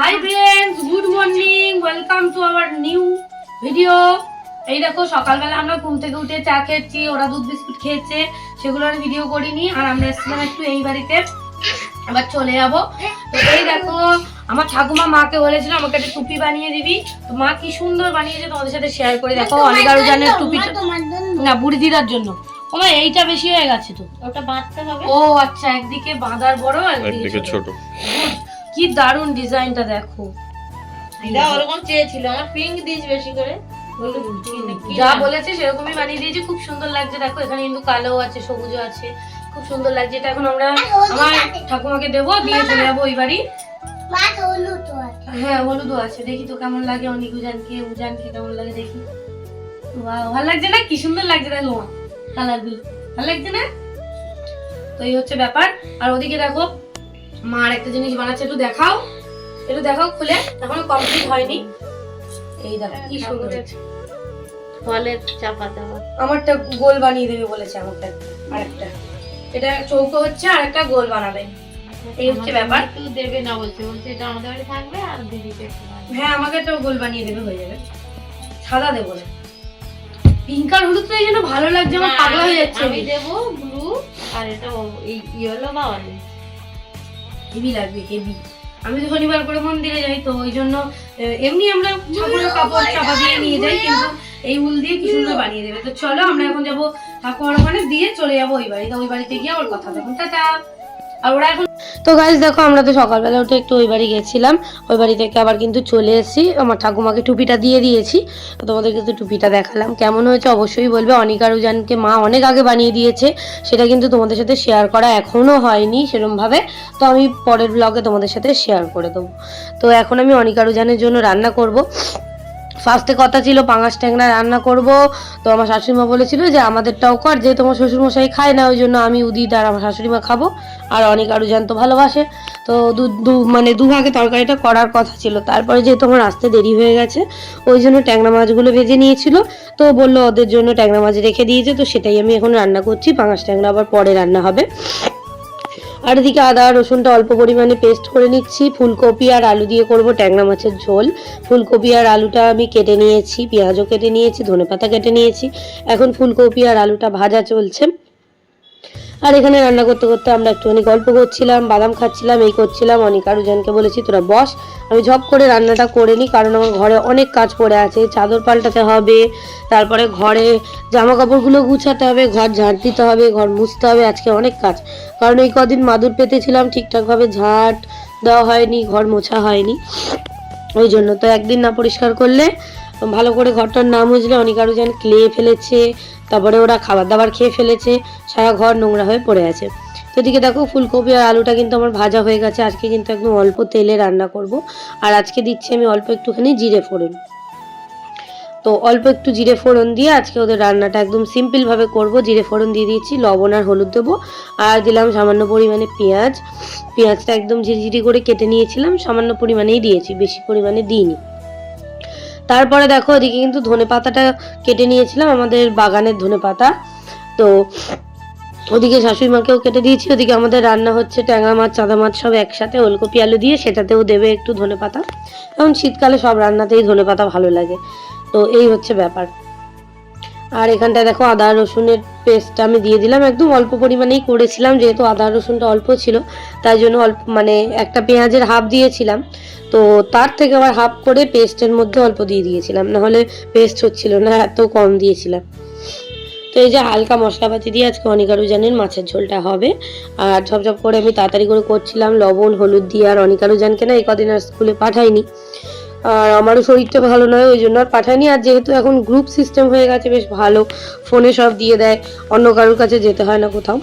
Hi friends good morning welcome to our new video এই দেখো সকালবেলা আমরা ঘুম থেকে উঠে চা খেয়েছি ওরা দুধ বিস্কুট খেয়েছে সেগুলো আর ভিডিও করিনি আর আমরা এসেছিলাম একটু এই বাড়িতে। আবার চলে যাব। তো এই দেখো আমার ঠাকুমা মাকে বলেছিল আমাকে একটা টুপি বানিয়ে দিবি। তো মা কি সুন্দর বানিয়েছে তোমাদের সাথে শেয়ার করে দেখো। অনেক আরও জানের টুপিটা না বুড়ি দিদার জন্য। ও মা, এইটা বেশি হয়ে গেছে তো। ওটা বাঁধতে হবে। ও আচ্ছা একদিকে বাঁধার বড় একদিকে ছোট। কি দারুণ ডিজাইনটা দেখো। দিদা ওরকম চেয়েছিল আমার পিঙ্ক দিস বেশি করে। যা বলেছে সেরকমই বানিয়ে দিয়েছে খুব সুন্দর লাগছে দেখো এখানে কিন্তু কালো আছে সবুজও আছে খুব সুন্দর লাগছে এটা এখন আমরা আমার ঠাকুমাকে দেবো দিয়ে চলে যাব ওই বাড়ি। হ্যাঁ হলুদও আছে দেখি তো কেমন লাগে অনেক উজানকে উজানকে কেমন লাগে দেখি। ভালো লাগছে না? কি সুন্দর লাগছে দেখো কালারগুলো ভালো লাগছে না? তো এই হচ্ছে ব্যাপার। আর ওদিকে দেখো মা আর একটা জিনিস বানাচ্ছে একটু দেখাও। একটু দেখাও খুলে এখনও কমপ্লিট হয়নি। এই দেখো কি সুন্দর। হয়েছে। ফলের চাপা দেওয়া আমারটা গোল বানিয়ে দেবে বলেছে আমাকে আরেকটা। এটা চৌকো হচ্ছে আর একটা গোল বানাবে। এই হচ্ছে ব্যাপার। একটু দেবে না বলছে বলছে এটা আমাদের বাড়ি থাকবে আর দিদিকে হ্যাঁ আমাকে তো গোল বানিয়ে দেবে হয়ে যাবে। সাদা দেবো না। পিঙ্ক আর হলুদ তো এই জন্য ভালো লাগছে আমার পাগলা হয়ে যাচ্ছে। আমি দেবো ব্লু আর এটা এই ইয়েলো বা অরেঞ্জ হেভি লাগবে হেভি। আমি তো শনিবার করে মন্দিরে যাই তো ওই জন্য এমনি আমরা ঠাকুরের কাপড় চাপা দিয়ে নিয়ে যাই কিন্তু এই উল দিয়ে কি সুন্দর বানিয়ে দেবে। তো চলো আমরা এখন যাব ঠাকুর মানে দিয়ে চলে যাব ওই বাড়িতে। ওই বাড়িতে গিয়ে ওর কথা দেখুন টাটা। আর ওরা এখন তো গাইজ দেখো, আমরা তো সকালবেলা উঠে একটু ওই বাড়ি গেছিলাম। ওই বাড়ি থেকে আবার কিন্তু চলে এসেছি। আমার ঠাকুমাকে টুপিটা দিয়ে দিয়েছি। তোমাদের কিন্তু টুপিটা দেখালাম। কেমন হয়েছে অবশ্যই বলবে। অনিকা রুজানকে মা অনেক আগে বানিয়ে দিয়েছে। সেটা কিন্তু তোমাদের সাথে শেয়ার করা এখনও হয়নি সেরমভাবে। তো আমি পরের ব্লগে তোমাদের সাথে শেয়ার করে দেবো। তো এখন আমি অনিকা রুজানের জন্য রান্না করব। ফার্স্টে কথা ছিল, পাঙাশ ট্যাংরা রান্না করব। তো আমার শাশুড়িমা বলেছিল যে, আমাদেরটাও কর, যেহেতু আমার শ্বশুরমশাই খায় না, ওই জন্য আমি উদিত আর আমার শাশুড়িমা খাব। আর অনেক আরও জানতো ভালোবাসে। তো দু মানে দু ভাগে তরকারিটা করার কথা ছিল। তারপরে যেহেতু আমার আসতে দেরি হয়ে গেছে, ওই জন্য ট্যাংরা মাছগুলো ভেজে নিয়েছিল। তো বলল, ওদের জন্য ট্যাংরা মাছ রেখে দিয়েছে, তো সেটাই আমি এখন রান্না করছি। পাঙাশ ট্যাংরা আবার পরে রান্না হবে। আর এদিকে আদা, রসুনটা অল্প পরিমাণে পেস্ট করে নিচ্ছি। ফুলকপি আর আলু দিয়ে করব ট্যাংরা মাছের ঝোল। ফুলকপি আর আলুটা আমি কেটে নিয়েছি, পেঁয়াজও কেটে নিয়েছি, ধনেপাতা কেটে নিয়েছি। এখন ফুলকপি আর আলুটা ভাজা চলছে। আর এখানে রান্না করতে করতে আমরা একটুখানি গল্প করছিলাম, বাদাম খাচ্ছিলাম, এই করছিলাম, অনেক আরুজানকে বলেছি, তোরা বস, আমি ঝপ করে রান্নাটা করে নিই, কারণ আমার ঘরে অনেক কাজ পড়ে আছে, চাদর পাল্টাতে হবে, তারপরে ঘরে জামা কাপড়গুলো গুছাতে হবে, ঘর ঝাঁট দিতে হবে, ঘর মুছতে হবে, আজকে অনেক কাজ। কারণ এই কদিন মাদুর পেতেছিলাম, ঠিকঠাকভাবে ঝাঁট দেওয়া হয়নি, ঘর মোছা হয়নি। ওই জন্য তো একদিন না পরিষ্কার করলে ভালো করে ঘরটার না মুছলে অনেক আরও যেন ক্লে ফেলেছে, তারপরে ওরা খাবার দাবার খেয়ে ফেলেছে, সারা ঘর নোংরা হয়ে পড়ে আছে। তো এদিকে দেখো ফুলকপি আর আলুটা কিন্তু আমার ভাজা হয়ে গেছে, আজকে কিন্তু একদম অল্প তেলে রান্না করব। আর আজকে দিচ্ছি আমি অল্প একটুখানি জিরে ফোড়ন। তো অল্প একটু জিরে ফোড়ন দিয়ে আজকে ওদের রান্নাটা একদম সিম্পলভাবে করব। জিরে ফোড়ন দিয়ে দিয়েছি, লবণ আর হলুদ দেবো, আর দিলাম সামান্য পরিমাণে পেঁয়াজ। পেঁয়াজটা একদম ঝিরিঝিরি করে কেটে নিয়েছিলাম, সামান্য পরিমাণেই দিয়েছি, বেশি পরিমাণে দিইনি। তারপরে দেখো ওদিকে কিন্তু ধনে পাতাটা কেটে নিয়েছিলাম, আমাদের বাগানের ধনে পাতা। তো ওদিকে শাশুড়ি মাকেও কেটে দিয়েছি, ওদিকে আমাদের রান্না হচ্ছে ট্যাংরা মাছ, চাঁদা মাছ সব একসাথে, ওলকপি আলু দিয়ে সেটাতেও দেবে একটু ধনে পাতা। এখন শীতকালে সব রান্নাতেই ধনে পাতা ভালো লাগে। তো এই হচ্ছে ব্যাপার। আর এখানটায় দেখো আদা, রসুনের পেস্টটা আমি দিয়ে দিলাম। একদম অল্প পরিমাণেই করেছিলাম, যেহেতু আদা রসুনটা অল্প ছিল, তাই জন্য অল্প মানে একটা পেঁয়াজের হাফ দিয়েছিলাম। তো তার থেকে আবার হাফ করে পেস্টের মধ্যে অল্প দিয়ে দিয়েছিলাম, নাহলে পেস্ট হচ্ছিল না, এত কম দিয়েছিলাম। তো এই যে হালকা মশলাপাতি দিয়ে আজকে অনিকারু জানেন মাছের ঝোলটা হবে। আর ঝপঝপ করে আমি তাড়াতাড়ি করে করছিলাম, লবণ, হলুদ দিয়ে, আর অনিকারু জানকে না এই কদিন আর স্কুলে পাঠাইনি। আর আমারও শরীরটা ভালো নয়, ওই জন্য আর পাঠাইনি। আর যেহেতু এখন গ্রুপ সিস্টেম হয়ে গেছে, বেশ ভালো, ফোনে সব দিয়ে দেয়, অন্য কারোর কাছে যেতে হয় না কোথাও।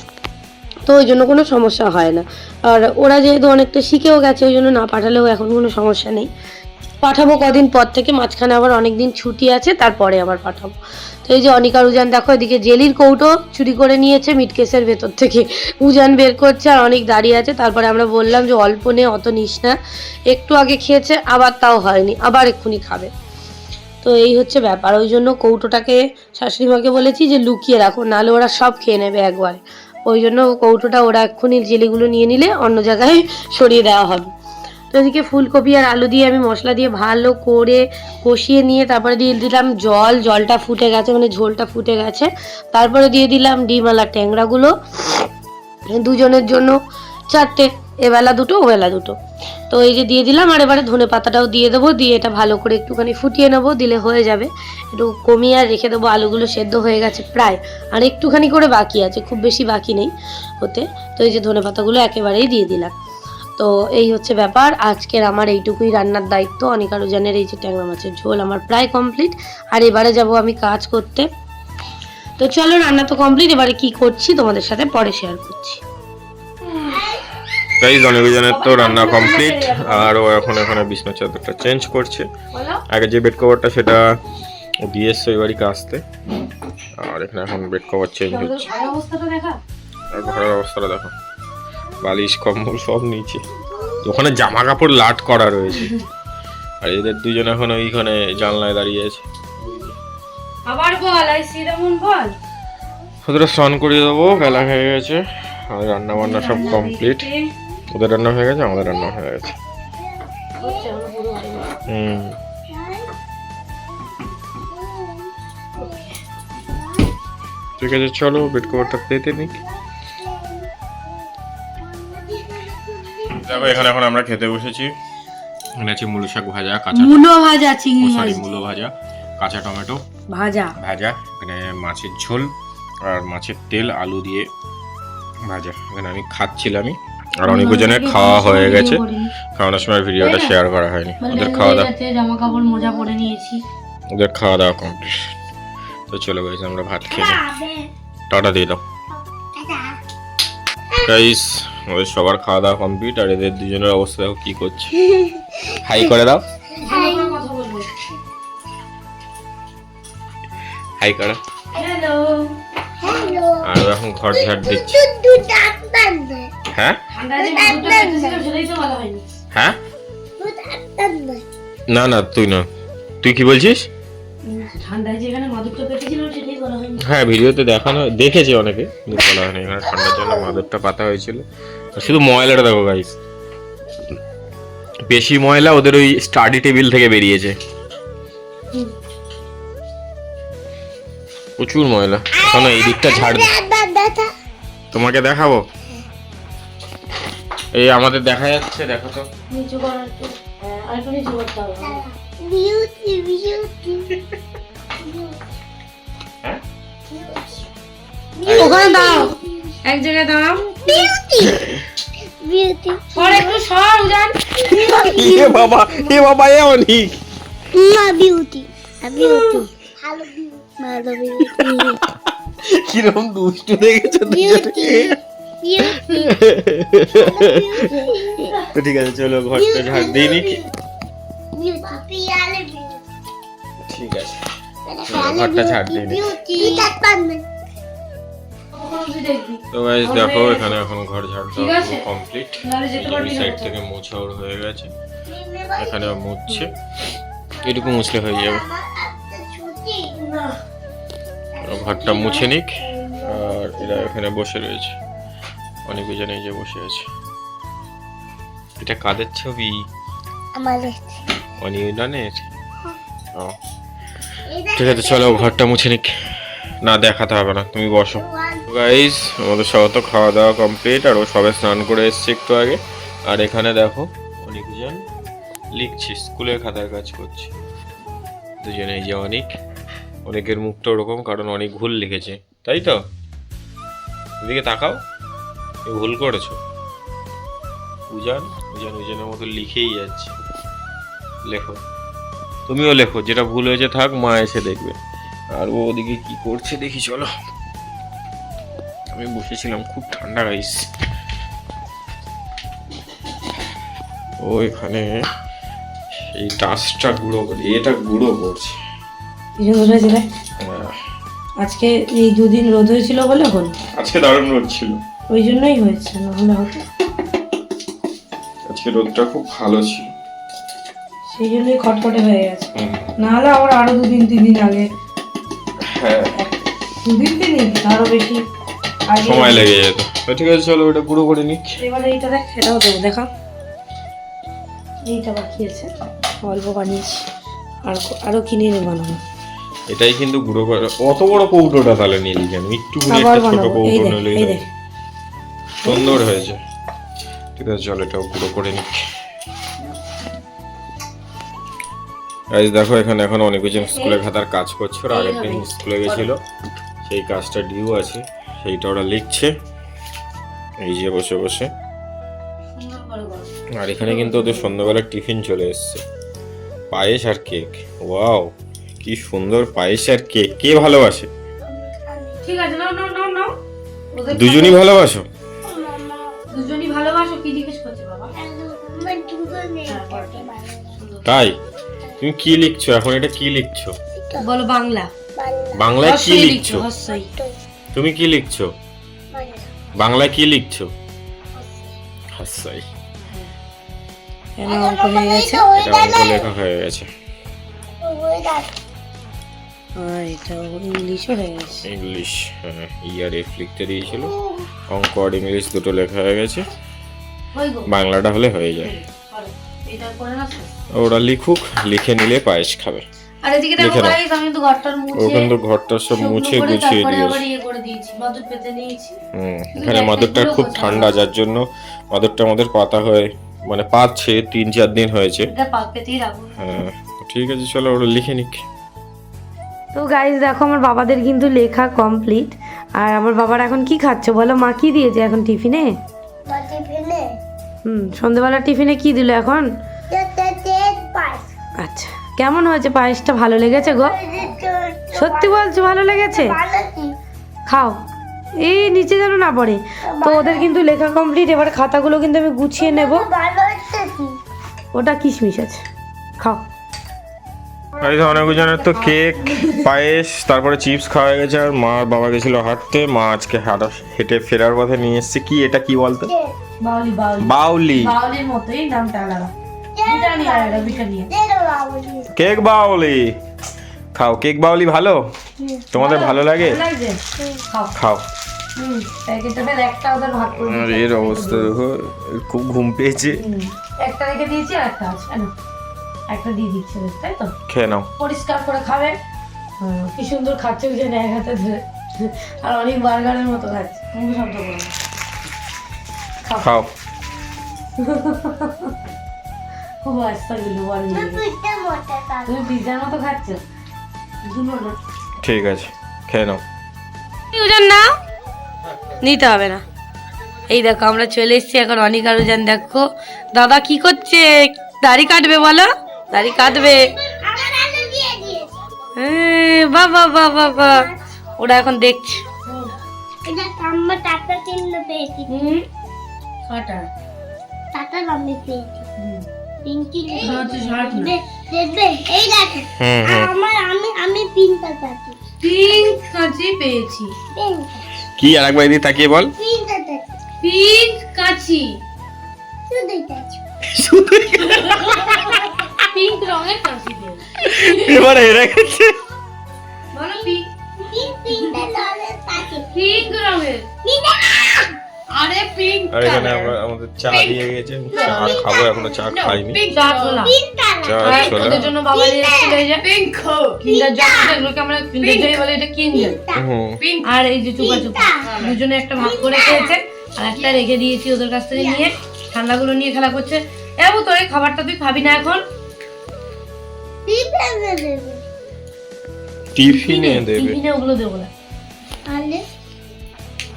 তো ওই জন্য কোনো সমস্যা হয় না। আর ওরা যেহেতু অনেকটা শিখেও গেছে, ওই জন্য না পাঠালেও এখন কোনো সমস্যা নেই। পাঠাবো কদিন পর থেকে, মাঝখানে আবার অনেক দিন ছুটি আছে, তারপরে আবার পাঠাবো। তো এই যে অনিকার উজান দেখো এদিকে জেলির কৌটো চুরি করে নিয়েছে মিটকেসের ভেতর থেকে। উজান বের করছে আর অনেক দাঁড়িয়ে আছে, তারপরে আমরা বললাম যে অল্প নে, অত নিস না। একটু আগে খেয়েছে, আবার তাও হয়নি, আবার এক্ষুনি খাবে। তো এই হচ্ছে ব্যাপার, ওই জন্য কৌটোটাকে শাশুড়ি মাকে বলেছি যে লুকিয়ে রাখো, নাহলে ওরা সব খেয়ে নেবে একবার। ওই জন্য কৌটোটা ওরা এক্ষুনি জেলিগুলো নিয়ে নিলে অন্য জায়গায় সরিয়ে দেওয়া হবে। তো এদিকে ফুলকপি আর আলু দিয়ে আমি মশলা দিয়ে ভালো করে কষিয়ে নিয়ে তারপরে দিয়ে দিলাম জল, জলটা ফুটে গেছে মানে ঝোলটা ফুটে গেছে। তারপরে দিয়ে দিলাম ডিম আলার ট্যাংরাগুলো। দুজনের জন্য চারটে এবেলা দুটো, ওবেলা দুটো। তো এই যে দিয়ে দিলাম, আর এবারে ধনে পাতাটাও দিয়ে দেবো, দিয়ে এটা ভালো করে একটুখানি ফুটিয়ে নেব, দিলে হয়ে যাবে। একটু কমিয়ে আর রেখে দেবো, আলুগুলো সেদ্ধ হয়ে গেছে প্রায়। আর একটুখানি করে বাকি আছে, খুব বেশি বাকি নেই হতে তো এই যে ধনে পাতাগুলো একেবারেই দিয়ে দিলাম। তো এই হচ্ছে ব্যাপার, আজকের আমার এইটুকুই রান্নার দায়িত্ব। অনেক আরও জানের এই যে ট্যাংরা মাছের ঝোল আমার প্রায় কমপ্লিট। আর এবারে যাব আমি কাজ করতে। তো চলো, রান্না তো কমপ্লিট, এবারে কি করছি তোমাদের সাথে পরে শেয়ার করছি। গাইজ অনেকজনের তো রান্না কমপ্লিট আর ও এখন এখানে বিছনা চাদরটা চেঞ্জ করছে। আগে যে বেড কভারটা সেটা দিয়ে এসছে ওই বাড়ি আসতে। আর এখানে এখন বেড কভার চেঞ্জ হচ্ছে। আর ঘরের অবস্থাটা দেখো। বালিশ কম্বল সব নিচে। ওখানে জামা কাপড় লাট করা রয়েছে। আর এদের দুজন এখন ওইখানে জানলায় দাঁড়িয়ে আছে। আবার বল আই সি রামন বল। ওদের স্নান করিয়ে দেবো বেলা হয়ে গেছে। আর রান্না বান্না সব কমপ্লিট ওদের রান্না হয়ে গেছে আমাদের রান্না হয়ে গেছে। হুম। ঠিক আছে চলো বেড কভারটা পেতে নি দেখো এখানে এখন আমরা খেতে বসেছি। এখানে আছে মূলো শাক ভাজা কাঁচা মূলো ভাজা চিংড়ি সরি মূলো ভাজা কাঁচা টমেটো। ভাজা। ভাজা এখানে মাছের ঝোল আর মাছের তেল আলু দিয়ে ভাজা। এখানে আমি খাচ্ছিলামই। আর অনেকজনের খাওয়া হয়ে গেছে। খাওয়ানোর সময় ভিডিওটা শেয়ার করা হয়নি। ওদের খাওয়া দাওয়া জামা কাপড় মোজা পরে নিয়েছি। ওদের খাওয়া দাওয়া কমপ্লিট তো চলে গেছে আমরা ভাত খেয়ে টাটা দিয়ে দাও। গাইস ওদের সবার খাওয়া দাওয়া কমপ্লিট আর এদের দুজনের অবস্থা দেখো কি করছে। হাই করে দাও। হাই করো। হ্যালো আর এখন ঘর ঝাড় দিচ্ছে। হ্যাঁ? হ্যাঁ? না না তুই না। তুই কি বলছিস? হ্যাঁ ভিডিওতে দেখানো দেখেছে অনেকে কিন্তু বলা হয়নি। এখানে ঠান্ডার জন্য মাদুরটা পাতা হয়েছিল। শুধু ময়লাটা দেখো গাইস বেশি ময়লা ওদের ওই স্টাডি টেবিল থেকে বেরিয়েছে। প্রচুর ময়লা। এখন এই দিকটা ঝাড় তোমাকে দেখাবো? এই আমাদের দেখা যাচ্ছে দেখো তো। নিচু করার তো হ্যাঁ, আর একটু নিচু করতে হবে। হ্যাঁ? ওখানে দাঁড়াও। এক জায়গায় দাঁড়াও। সর একটু সর উজান। এ বাবা এ বাবা এ অনেক। কীরকম দুষ্টু দেখেছ তো ঠিক আছে চলো ঘরটা ঝাড় দিয়ে নি। ঠিক আছে ঘরটা ঝাড় দিয়ে নি। তো গাইস দেখো এখানে এখন ঘর ঝাড় দেওয়া আছে। কমপ্লিট সাইড থেকে মোছা হয়ে গেছে। এখানে মুছছে। এটুকু মুছলে হয়ে যাবে। ঘরটা মুছে নিক আর এরা এখানে বসে রয়েছে। অনেক জনে যে বসে আছে। এটা কাদের ছবি? অনিউডানের ও। ঠিক আছে চলো ঘরটা মুছে নিক। না দেখাতে হবে না তুমি বসো। গাইস আমাদের সব তো খাওয়া দাওয়া কমপ্লিট আর ও সবে স্নান করে এসছে একটু আগে। আর এখানে দেখো অনেকজন লিখছে স্কুলের খাতার কাজ করছে। দুজনে এই যে অনেক। অনেকের মুখটা ওরকম, কারণ অনেক ভুল লিখেছে। তাই তো? এদিকে তাকাও ভুল করেছ। উজান উজান, উজানের মতো লিখেই যাচ্ছে। লেখো। তুমিও লেখো, যেটা ভুল হয়েছে থাক, মা এসে দেখবে। আর ও ওদিকে কি করছে দেখি, চলো। আমি বসেছিলাম, খুব ঠান্ডা গাইস ও এখানে এই ডাস্টটা গুঁড়ো করে, এটা গুঁড়ো করছে। কি সুন্দর হয়েছে হ্যাঁ, আজকে এই দুদিন রোদ হয়েছিল বলে হলো আজকে দারুণ রোদ ছিল। ওই জন্যই হয়েছে না হলে হতো। আজকে রোদটা খুব ভালো ছিল। সেই জন্যই খটখটে হয়ে গেছে। হুম, না হলে আবার আরও দুদিন তিন দিন আগে। হ্যাঁ। দুদিন তিন দিন আরও বেশি সময় লেগে যেত। ঠিক আছে চলো ওটা গুঁড়ো করে নিক। এবারে এইটা দেখ সেটাও দেবো দেখা। এইটা বাকি আছে অল্প বানিয়েছি। আর আরও কিনে এনে বানাবো। এটাই কিন্তু গুঁড়ো করে অত বড় কৌটোটা তাহলে নিয়ে নিই কেন? একটু একটা ছোট কৌটো নিলেই সুন্দর হয়েছে। ঠিক আছে চলো এটাও গুঁড়ো করে নিচ্ছি গাইজ দেখো এখানে এখন অনেক কিছু স্কুলে খাতার কাজ করছে। ওরা আগের দিন স্কুলে গেছিল। সেই কাজটা ডিউ আছে। সেইটা ওরা লিখছে। এই যে বসে বসে। আর এখানে কিন্তু ওদের সন্ধ্যাবেলা টিফিন চলে এসছে। পায়েস আর কেক। ওয়াও। কি সুন্দর পায়েস আর কেক কে ভালোবাসে? ঠিক আছে নাও নাও নাও নাও। দুজনই ভালোবাসো? দুজনই ভালোবাসো কি জিজ্ঞেস করছে বাবা? হ্যাঁ। তাই? তুমি কি লিখছো? এখন এটা কি লিখছো? বলো বাংলা। বাংলায় কি লিখছো? তুমি কি লিখছো? বাংলায় কি লিখছো? হাসাই হয়ে। গেছে। এটা অঙ্ক লেখা হয়ে গেছে। আর এটা ইংলিশও হয়ে গেছে। ইংলিশ হ্যাঁ ইয়ার এফ লিখতে দিয়েছিল। অঙ্ক আর ইংলিশ দুটো লেখা হয়ে গেছে। বাংলাটা হলে হয়ে যায়। ওরা লিখুক লিখে নিলে পায়েস খাবে। আর এদিকে দেখো লিখে নাও। গাইস আমি তো ঘরটার ঘরটা সব মুছে গুছিয়ে আবার ইয়ে করে দিয়েছি মধু পেতে নিয়েছি। হুম এখানে মাদুরটা খুব ঠান্ডা যার জন্য মাদুরটা আমাদের পাতা হয়ে মানে পাচ্ছে তিন চার দিন হয়েছে। এটা পাক পেতেই রাখব হ্যাঁ ঠিক আছে চলো ওরা লিখে নিক। তো গাইজ দেখো আমার বাবাদের কিন্তু লেখা কমপ্লিট আর আমার বাবার এখন কি খাচ্ছ বলো? মা কি দিয়েছে এখন টিফিনে? হুম সন্ধ্যেবেলা টিফিনে কি দিল এখন? আচ্ছা কেমন হয়েছে পায়েসটা? ভালো লেগেছে গো? সত্যি বলছো ভালো লেগেছে? খাও। এই নিচে যেন না পড়ে। তো ওদের কিন্তু লেখা কমপ্লিট এবার খাতাগুলো কিন্তু আমি গুছিয়ে নেব। ওটা কিশমিশ আছে। খাও। এই তো অনেকজনের তো কেক পায়েস তারপরে চিপস খাওয়া গেছে আর মা আর বাবা গেছিল হাঁটতে। মা আজকে হাঁটা হেঁটে ফেরার পথে নিয়ে এসছে। কি এটা কি বলতো? বাউলি বাউলির মতোই নামটা আলাদা। কেক বাউলি। খাও কেক বাউলি ভালো? তোমাদের ভালো লাগে? খাও। এর অবস্থা দেখো খুব ঘুম পেয়েছে। একটা রেখে দিয়েছি আর একটা আছে একটা দিয়ে দিচ্ছি তাই তো? খেয়ে নাও। পরিষ্কার করে খাবে হুম, কি সুন্দর খাচ্ছে ওই জন্য এক হাতে ধরে। আর অনেক বার্গারের মতো খাচ্ছে। মুখ শব্দ করে। খাও। খুব আস্তা গুলো তুমি পিৎজার মতো খাচ্ছ? ঠিক আছে খেয়ে নাও। উজান না? নিতে হবে না। এই দেখো আমরা চলে এসেছি এখন অনেক আর উজান দেখো। দাদা কি করছে? দাড়ি কাটবে বলো। দাড়ি কাটবে। বাহ বাহ বাহ ওরা এখন দেখছে। কি আর একবার এদিকে তাকিয়ে বল। পিঙ্ক কাঁচি। শুধুই পাচ্ছি পিঙ্ক রঙের এবার হেরে গেছে। বলো পিঙ্ক পিঙ্ক পিঙ্ক রঙের। আরে পিঙ্ক আর এখানে আমরা আমাদের চা দিয়ে গেছে। চা খাব এখনও চা খাইনি। চা ওদের জন্য বাবা নিয়ে এসেছিল এই যে পিঙ্ক কিন্ডার জয় এগুলোকে আমরা কিন্ডার জয় বলে এটা কিন্ডার হুম। আর এই যে চুপা চুপা দুজনে একটা ভাগ করে খেয়েছে আর একটা রেখে দিয়েছি ওদের কাছ থেকে নিয়ে। ঠান্ডাগুলো নিয়ে খেলা করছে। এবু তোর এই খাবারটা তুই খাবি না এখন? পিঙ্কটা দেবে। টিফিনে দেবে। টিফিনে ওগুলো দেবো না। তাহলে?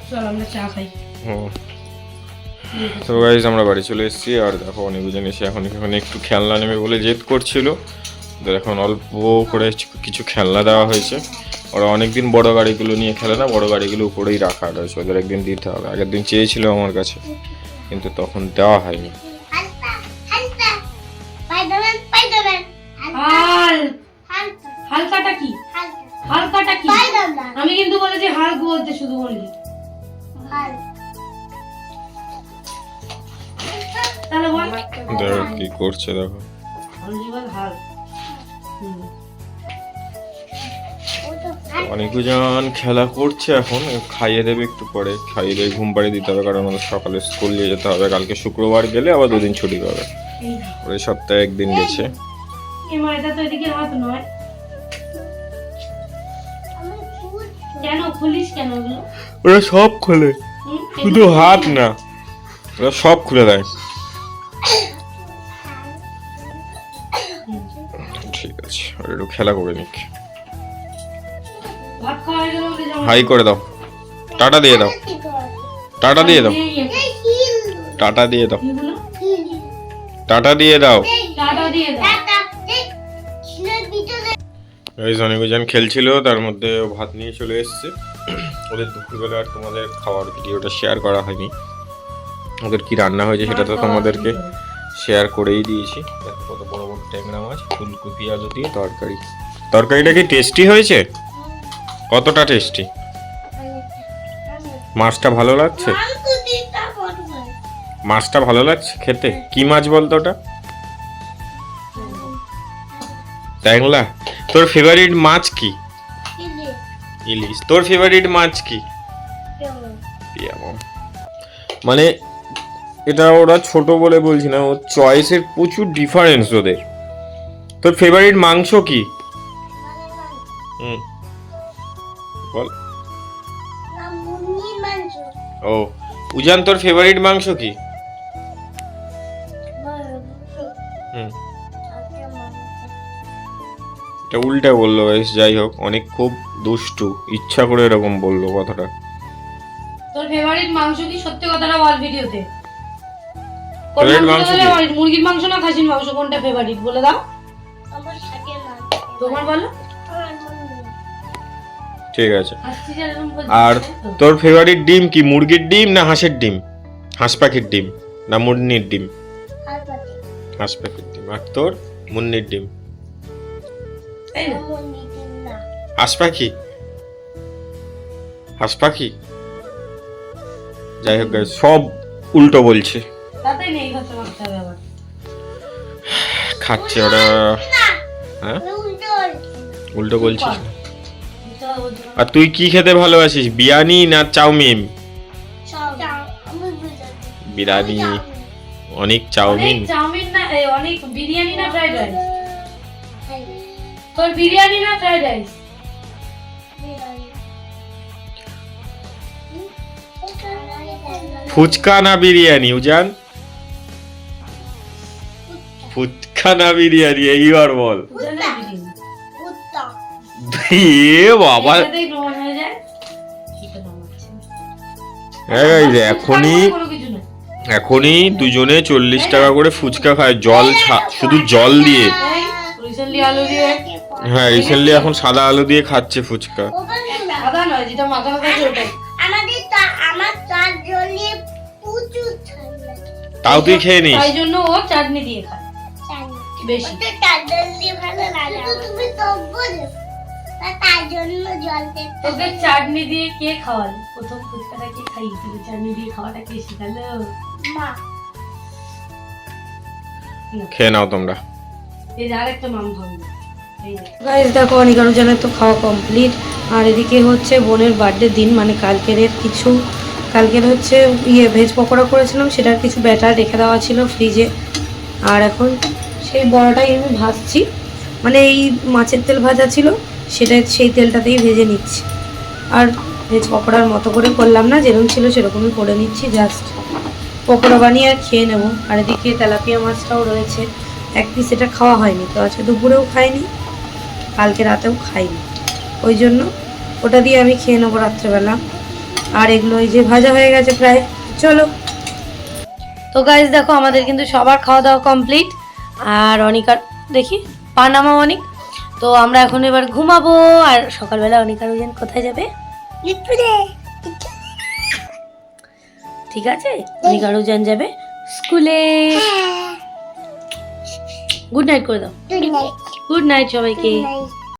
চল আমরা চা খাই। হুম। তো গাইজ আমরা বাড়ি চলে এসেছি আর দেখো অনেকজন এসে এখন এখানে একটু খেলনা নেবে বলে জেদ করছিল। তো এখন অল্প করে কিছু খেলনা দেওয়া হয়েছে। ওরা অনেকদিন বড় গাড়িগুলো নিয়ে খেলে না বড় গাড়িগুলো উপরেই রাখা রয়েছে। ওদের একদিন দিতে হবে। আগের দিন চেয়েছিল আমার কাছে কিন্তু তখন দেওয়া হয়নি। দেখো কি করছে দেখো। অনেকজন খেলা করছে এখন খাইয়ে দেবে একটু পরে। খাইয়ে দিয়ে ঘুম পাড়িয়ে দিতে হবে কারণ আমাদের সকালে স্কুল নিয়ে যেতে হবে। কালকে শুক্রবার গেলে আবার দুদিন ছুটি পাবে। ওই সপ্তাহে একদিন গেছে। ওরা সব খোলে। শুধু হাত না ওরা সব খুলে দেয়। ঠিক আছে আর একটু খেলা করে নিক। হাই করে দাও। টাটা দিয়ে দাও। টাটা দিয়ে দাও। টাটা দিয়ে দাও। টাটা দিয়ে দাও। এই অনেকজন খেলছিল তার মধ্যে ও ভাত নিয়ে চলে এসেছে। ওদের দুপুরবেলা আর তোমাদের খাওয়ার ভিডিওটা শেয়ার করা হয়নি। ওদের কি রান্না হয়েছে সেটা তো তোমাদেরকে শেয়ার করেই দিয়েছি। দেখো কত বড় বড় ট্যাংরা মাছ ফুলকপি আলু দিয়ে তরকারি। তরকারিটা কি টেস্টি হয়েছে? কতটা টেস্টি মাছটা ভালো লাগছে? মাছটা ভালো লাগছে খেতে? কি মাছ বলতো ওটা? ট্যাংলা তোর ফেভারিট মাছ কি? ইলিশ। তোর ফেভারিট মাছ কি? মানে এটা ওরা ছোট বলে বলছি না ওর চয়েসের প্রচুর ডিফারেন্স ওদের। তোর ফেভারিট মাংস কি? হুম। বল। ও, উজান, তোর ফেভারিট মাংস কি? এটা উল্টা বলল, বেশ, যাই হোক, অনেক খুব দুষ্টু, ইচ্ছা করে এরকম বলল কথাটা। তোর ফেভারিট মাংস কি? সত্যি কথাটা বল ভিডিওতে। মুরগির মাংস না খাসির মাংস? কোনটা ফেভারিট বলে দাও। আমার সাথে না তোমার বলো। ঠিক আছে। আর তোর ফেভারিট ডিম কি? মুরগির ডিম না হাঁসের ডিম? হাঁস পাখির ডিম না মুন্নির ডিম? হাঁস পাখির ডিম। আর তোর মুন্নির ডিম? হাঁস পাখি? হাঁস পাখি? যাই হোক সব উল্টো বলছে। তাতেই নেই কথা মাখতে হবে আবার। খাচ্ছে ওরা। হ্যাঁ? উল্টো বলছিস। আর তুই কি খেতে ভালোবাসিস? বিরিয়ানি না চাউমিন? বিরিয়ানি। অনেক অনেক চাউমিন চাউমিন না অনেক বিরিয়ানি না ফ্রাইড রাইস? তোর বিরিয়ানি না ফ্রাইড রাইস? ফুচকা না বিরিয়ানি উজান? ফুচকা না বিরিয়ানি এইবার বল। এ বাবা। এখনই এখনই দুজনে চল্লিশ টাকা করে ফুচকা খায়। জল ছা- শুধু জল দিয়ে। রিসেন্টলি আলু দিয়ে। হ্যাঁ রিসেন্টলি এখন সাদা আলু দিয়ে খাচ্ছে ফুচকা। তাও তুই খেয়ে নিস? তাই জন্য ও চাটনি দিয়ে খায়। বেশি। তোকে চাটনি দিয়ে কে খাওয়ালো? প্রথম ফুচকাটা কে খাইয়ে চাটনি দিয়ে খাওয়াটা কে শেখালো? মা। খেয়ে নাও তোমরা। এই যে আরেকটা মাম ভাঙবে গাইজ দেখো অনিকারু জানের তো খাওয়া কমপ্লিট আর এদিকে হচ্ছে বোনের বার্থডে দিন মানে কালকের কিছু। কালকের হচ্ছে ইয়ে ভেজ পকোড়া করেছিলাম সেটার কিছু ব্যাটার রেখে দেওয়া ছিল ফ্রিজে আর এখন সেই বড়াটাই আমি ভাজছি। মানে এই মাছের তেল ভাজা ছিল সেটা সেই তেলটাতেই ভেজে নিচ্ছি। আর ভেজ পকোড়ার মতো করে করলাম না, যেরকম ছিল সেরকমই করে নিচ্ছি, জাস্ট পকোড়া বানিয়ে আর খেয়ে নেব। আর এদিকে তেলাপিয়া মাছটাও রয়েছে। এক পিস এটা খাওয়া হয়নি, তো আজকে দুপুরেও খাইনি, কালকে রাতেও খাইনি। ওই জন্য ওটা দিয়ে আমি খেয়ে নেব রাত্রেবেলা। আর এগুলো এই যে ভাজা হয়ে গেছে প্রায়, চলো। তো গাইজ দেখো, আমাদের কিন্তু সবার খাওয়া দাওয়া কমপ্লিট আর অনিকার দেখি পানামা অনেক। তো আমরা এখন এবার ঘুমাবো আর সকালবেলা অনিকার ওজন কোথায় যাবে? ঠিক আছে? অনিকার ওজন যাবে স্কুলে। গুড নাইট করে দাও। Good night. সবাইকে।